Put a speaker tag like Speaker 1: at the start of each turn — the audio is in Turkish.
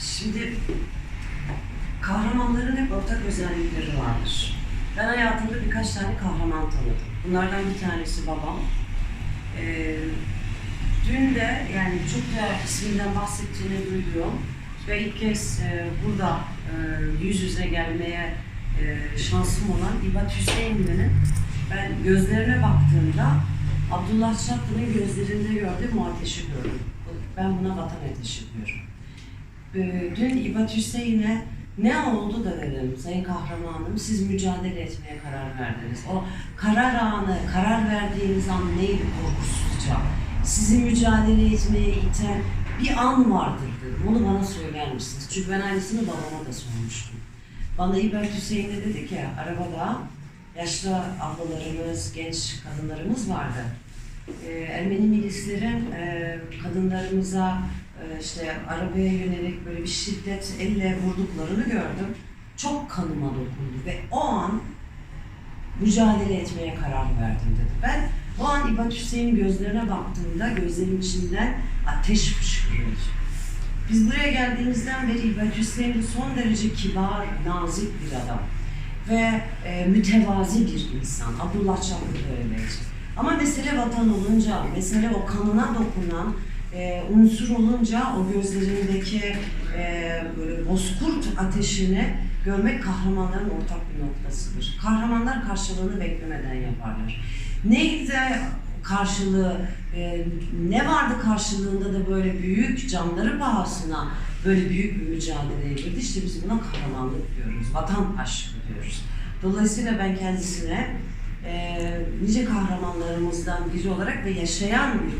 Speaker 1: Şimdi kahramanların hep ortak özellikleri vardır. Ben hayatımda birkaç tane kahraman tanıdım. Bunlardan bir tanesi babam. Ee, dün de yani çok da isminden bahsettiğini duyduğum ve ilk kez e, burada e, yüz yüze gelmeye e, şansım olan İbat Hüseyinli'nin ben gözlerine baktığımda Abdullah Çatlı'nın gözlerinde gördüğüm o ateşi gördüm. Ben buna vatan ateşi diyorum. Ee, Dün İbat Hüseyin'e ne oldu da dedim Sayın Kahramanım siz mücadele etmeye karar verdiniz. O karar anı, karar verdiğiniz an neydi korkusuzca? Sizi mücadele etmeye iten bir an vardır dedim. Onu bana söyler misiniz? Çünkü ben aynısını babama da sormuştum. Bana İbat Hüseyin de dedi ki arabada yaşlı ablalarımız, genç kadınlarımız vardı. Ee, Ermeni milislerin e, kadınlarımıza e, işte arabaya yönelik böyle bir şiddet elle vurduklarını gördüm. Çok kanıma dokundu ve o an mücadele etmeye karar verdim dedi. Ben o an İbat Hüseyin'in gözlerine baktığımda gözlerim içinden ateş fışkırıyordu. Biz buraya geldiğimizden beri İbat Hüseyin son derece kibar, nazik bir adam ve e, mütevazi bir insan. Abdullah Çakır da öyleydi. Ama mesele vatan olunca, mesele o kanına dokunan e, unsur olunca o gözlerindeki e, böyle bozkurt ateşini görmek kahramanların ortak bir noktasıdır. Kahramanlar karşılığını beklemeden yaparlar. Neydi karşılığı, e, ne vardı karşılığında da böyle büyük canları pahasına böyle büyük bir mücadeleye girdi. İşte biz buna kahramanlık diyoruz, vatan aşkı diyoruz. Dolayısıyla ben kendisine e, nice kahramanlarımızdan biri olarak ve yaşayan bir